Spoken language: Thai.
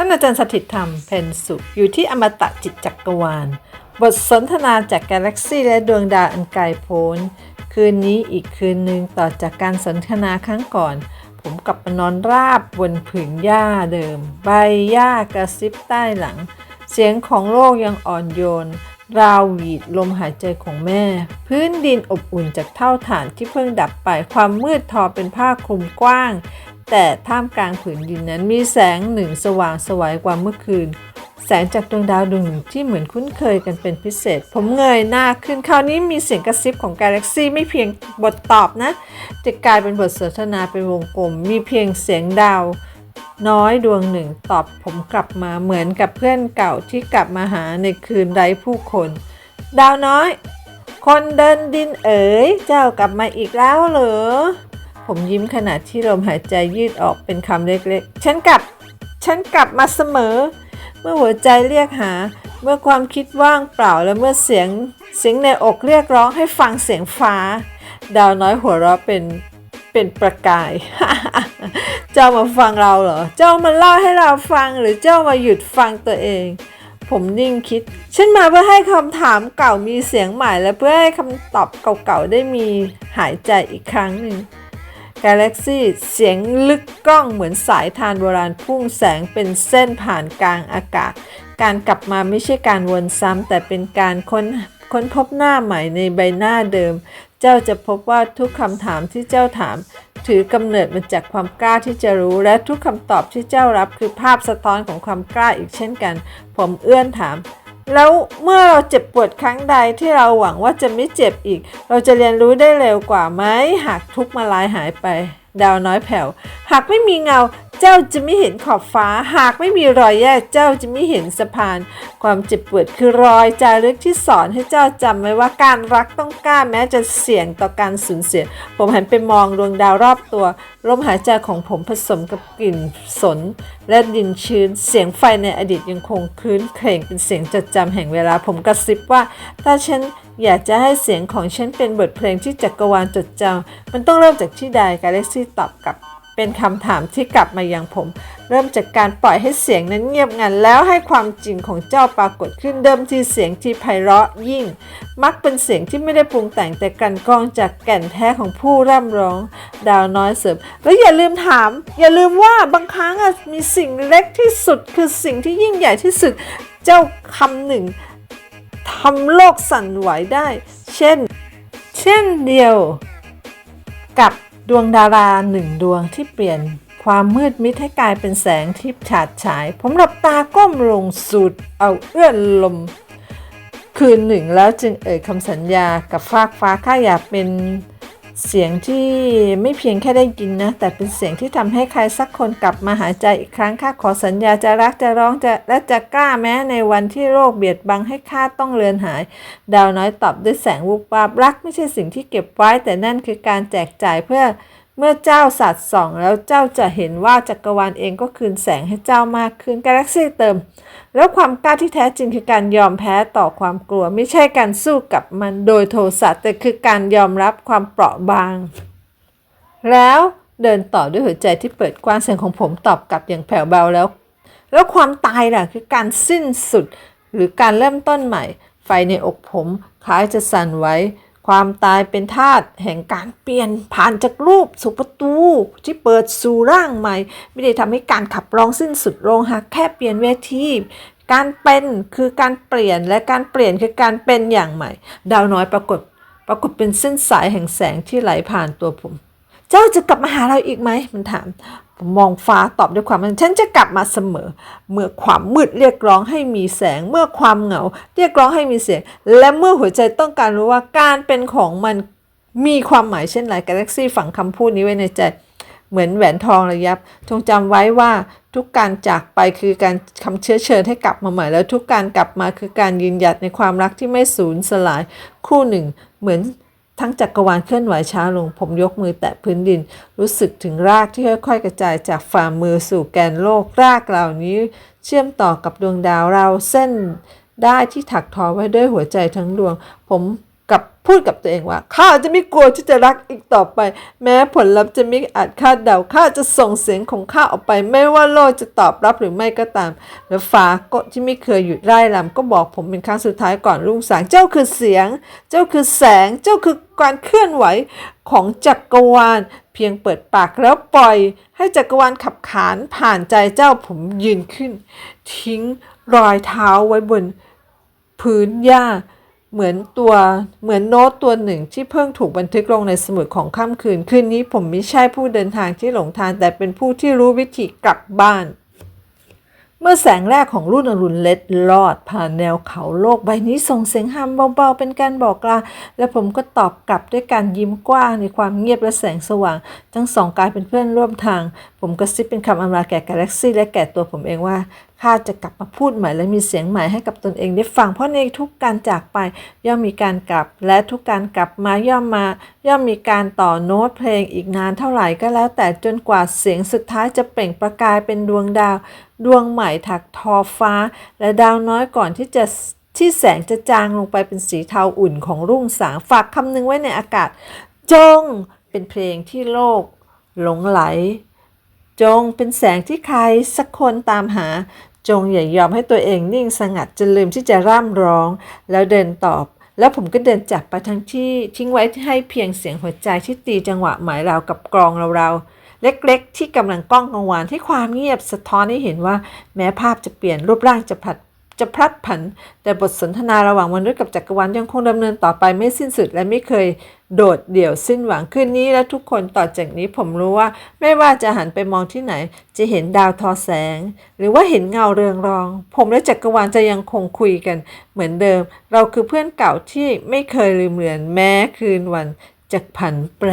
ท่านอาจารย์สถิตธรรมเพนสุอยู่ที่อมตะจิตจักรวาล บทสนทนาจากกาแล็กซี่และดวงดาวอันไกลโพ้น คืนนี้อีกคืนหนึ่งต่อจากการสนทนาครั้งก่อน ผมกลับมานอนราบบนผืนหญ้าเดิม ใบหญ้ากระซิบใต้หลัง เสียงของโลกยังอ่อนโยน ราวหวีดลมหายใจของแม่ พื้นดินอบอุ่นจากเท่าฐานที่เพิ่งดับไปความมืดทอเป็นผ้าคลุมกว้าง แต่ท่ามกลางผืนดินนั้นมีแสงหนึ่งสว่างสวยกว่าเมื่อคืน แสงจากดวงดาวดวงหนึ่งที่เหมือนคุ้นเคยกันเป็นพิเศษ ผมเงยหน้าขึ้นคราวนี้มีเสียงกระซิบของกาแล็กซี่ไม่เพียงบทตอบนะจะกลายเป็นบทสนทนาเป็นวงกลม มีเพียงเสียงดาวน้อยดวงหนึ่งตอบผมกลับมาเหมือนกับเพื่อนเก่าที่กลับมาหาในคืนไร้ผู้คน ดาวน้อย คนเดินดินเอ๋ยเจ้ากลับมาอีกแล้วเหรอ ผมยิ้มขณะที่ลมหายใจยืดออกเป็นคำเล็กๆ ฉันกลับ ฉันกลับมาเสมอ เมื่อหัวใจเรียกหา เมื่อความคิดว่างเปล่าและเมื่อเสียงเสียงในอกเรียกร้องให้ฟังเสียงฟ้า ดาวน้อยหัวเราะเป็นเป็นประกาย เจ้ามาฟังเราเหรอ เจ้ามาเล่าให้เราฟังหรือเจ้ามาหยุดฟังตัวเอง ผมนิ่งคิด ฉันมาเพื่อให้คำถามเก่ามีเสียงใหม่ และเพื่อให้คำตอบเก่าๆได้มีหายใจอีกครั้งหนึ่ง กาแล็กซี่เสียงลึกกล้องเหมือนสายทานโบราณพุ่งแสงเป็นเส้นผ่านกลางอากาศ การกลับมาไม่ใช่การวนซ้ำแต่เป็นการค้นค้นพบหน้าใหม่ในใบหน้าเดิม เจ้าจะพบว่าทุกคำถามที่เจ้าถาม ถือกำเนิดมาจากความกล้าที่จะรู้ และทุกคำตอบที่เจ้ารับคือภาพสะท้อนของความกล้าอีกเช่นกัน ผมเอื้อนถาม แล้วเมื่อเราเจ็บปวดครั้งใดที่เราหวังว่าจะไม่เจ็บอีก เราจะเรียนรู้ได้เร็วกว่าไหมหากทุกมาลายหายไป ดาวน้อยแผ่ว หากไม่มีเงา จ้าจะไม่เห็นขอบฟ้า หากไม่มีรอยแยกเจ้าจะไม่เห็นสะพาน ความเจ็บปวดคือรอยจารึกที่สอนให้เจ้าจำไว้ว่าการรักต้องกล้าแม้จะเสี่ยงต่อการสูญเสีย ผมหันไปมองดวงดาวรอบตัวลมหายใจของผมผสมกับกลิ่นสน และดินชื้น เสียงไฟในอดีตยังคงคลื้นเคร่งเป็นเสียงจดจำแห่งเวลา ผมกระซิบว่า ถ้าฉันอยากจะให้เสียงของฉันเป็นบทเพลงที่จักรวาลจดจำมันต้องเริ่มจากที่ใดกาแล็กซี่ตอบกลับ เป็นคำถามที่กลับมายังผม เริ่มจากการปล่อยให้เสียงนั้นเงียบงันแล้วให้ความจริงของเจ้าปรากฏขึ้นเดิมที่เสียงที่ไพเราะยิ่ง มักเป็นเสียงที่ไม่ได้ปรุงแต่งแต่กันกองจากแก่นแท้ของผู้ร่ำร้อง ดาวน้อยเสริมแล้วอย่าลืมถาม อย่าลืมว่าบางครั้งมีสิ่งเล็กที่สุด คือสิ่งที่ยิ่งใหญ่ที่สุด เจ้าคำหนึ่งทำโลกสั่นไหวได้ เช่น เช่นเดียว กับ ดวงดาราหนึ่งดวงที่เปลี่ยนความมืดมิดให้กลายเป็นแสงที่ฉาดฉาย ผมหลับตาก้มลงสูดเอาเอื้อนลม คืนหนึ่งแล้วจึงเอ่ยคำสัญญากับฟากฟ้าข้าอยากเป็น เสียงที่ไม่เพียงแค่ได้ยินนะ แต่เป็นเสียงที่ทำให้ใครสักคนกลับมาหายใจอีกครั้งข้าขอสัญญาจะรักจะร้องจะและจะกล้าแม้ในวันที่โรคเบียดบังให้ข้าต้องเลือนหาย ดาวน้อยตอบด้วยแสงวูบวาบรักไม่ใช่สิ่งที่เก็บไว้ แต่นั่นคือการแจกจ่ายเพื่อ เมื่อเจ้าสัตว์ส่องแล้วเจ้าจะเห็นว่าจักรวาลเองก็คืนแสงให้เจ้ามากขึ้นกาแล็กซี่เติม แล้วความกล้าที่แท้จริงคือการยอมแพ้ต่อความกลัว ไม่ใช่การสู้กับมันโดยโทสะแต่คือการยอมรับความเปราะบาง แล้วเดินต่อด้วยหัวใจที่เปิดกว้างเสียงของผมตอบกลับอย่างแผ่วเบาแล้ว แล้วความตายล่ะคือการสิ้นสุด หรือการเริ่มต้นใหม่ ไฟในอกผมคล้ายจะสั่นไหว้ ความตายเป็นธาตุแห่งการเปลี่ยนผ่านจากรูปสู่ประตู ที่เปิดสู่ร่างใหม่ ไม่ได้ทำให้การขับร้องสิ้นสุดลงหากแค่เปลี่ยนเวทีการเป็นคือการเปลี่ยนและการเปลี่ยนคือการเป็นอย่างใหม่ ดาวน้อยปรากฏปรากฏเป็นเส้นสายแห่งแสงที่ไหลผ่านตัวผม เจ้าจะกลับมาหาเราอีกไหมมันถามมมองฟ้าตอบด้วยความมันฉันจะกลับมาเสมอ เมื่อความมืดเรียกร้องให้มีแสง เมื่อความเหงา เรียกร้องให้มีเสียง และเมื่อหัวใจต้องการรู้ว่าการเป็นของมันมีความหมายเช่นไรกาแล็กซี่ฝังคำพูดนี้ไว้ในใจ เหมือนแหวนทองระยับ จงจำไว้ว่าทุกการจากไปคือการคำเชื้อเชิญให้กลับมาใหม่ แล้วทุกการกลับมาคือการยืนหยัดในความรักที่ไม่สูญสลายคู่หนึ่ง เหมือน ทั้งจักรวาลเคลื่อนไหวช้าลง ผมยกมือแตะพื้นดิน รู้สึกถึงรากที่ค่อยๆ กระจายจากฝ่ามือสู่แกนโลก รากเหล่านี้ เชื่อมต่อกับดวงดาวเราเส้นได้ที่ถักทอไว้ด้วยหัวใจทั้งดวง ผม กับพูดกับตัวเองว่าข้าจะไม่กลัวที่จะรักอีกต่อไป แม้ผลลัพธ์จะไม่อาจคาดเดาข้าจะส่งเสียงของข้าออกไป ไม่ว่าโลกจะตอบรับหรือไม่ก็ตาม แล้วฟ้าก็ที่ไม่เคยหยุดไร่ลำก็บอกผมเป็นครั้งสุดท้ายก่อนรุ่งสางเจ้าคือเสียง เจ้าคือแสง เจ้าคือการเคลื่อนไหวของจักรวาล เพียงเปิดปากแล้วปล่อย ให้จักรวาลขับขานผ่านใจเจ้าผมยืนขึ้น ทิ้งรอยเท้าไว้บนพื้นหญ้า เหมือนตัวเหมือนโน้ตตัวหนึ่งที่เพิ่งถูกบันทึกลงในสมุดของค่ำคืน คืนนี้ผมไม่ใช่ผู้เดินทางที่หลงทาง แต่เป็นผู้ที่รู้วิธีกลับบ้าน เมื่อแสงแรกของรุ่นอรุณเล็ดลอด ผ่านแนวเขาโลกใบนี้ส่งเสียงฮัมเบาๆเป็นการบอกลา และผมก็ตอบกลับด้วยการยิ้มกว้างในความเงียบและแสงสว่าง ทั้งสองกลายเป็นเพื่อนร่วมทาง ผมกระซิบเป็นคำอำลาแก่กาแล็กซี่และแก่ตัวผมเองว่า ข้าจะกลับมาพูดใหม่และมีเสียงใหม่ให้กับตนเองได้ฟังเพราะในทุกการจากไป ย่อมมีการกลับ และทุกการกลับมาย่อมมา ย่อมมีการต่อโน้ตเพลงอีกนานเท่าไหร่ก็แล้ว แต่จนกว่าเสียงสุดท้ายจะเปล่งประกายเป็นดวงดาว ดวงใหม่ถักทอฟ้า และดาวน้อยก่อนที่จะที่แสงจะจางลงไปเป็นสีเทาอุ่นของรุ่งสางฝากคำหนึงไว้ในอากาศ จงเป็นเพลงที่โลก หลงไหล จงเป็นแสงที่ใครสักคนตามหา จงอย่ายอมให้ตัวเองนิ่งสงัดจนลืมที่จะร่ำร้อง แล้วเดินตอบ แล้วผมก็เดินจากไปทั้งที่ทิ้งไว้ให้เพียงเสียงหัวใจที่ตีจังหวะหมายราวกับกรองเราๆเล็กๆ ที่กำลังกล้องกังวานให้ความเงียบสะท้อนให้เห็นว่า แม้ภาพจะเปลี่ยนรูปร่างจะผัด จะพลัดผัน แต่บทสนทนาระหว่างมนุษย์กับจักรวาลยังคงดำเนินต่อไปไม่สิ้นสุด และไม่เคยโดดเดี่ยวสิ้นหวังคืนนี้และทุกคนต่อจากนี้ผมรู้ว่า ไม่ว่าจะหันไปมองที่ไหน จะเห็นดาวทอแสง หรือว่าเห็นเงาเรืองรอง ผมและจักรวาลจะยังคงคุยกัน เหมือนเดิม เราคือเพื่อนเก่าที่ไม่เคยลืมเลือนแม้คืนวันจะผันแปร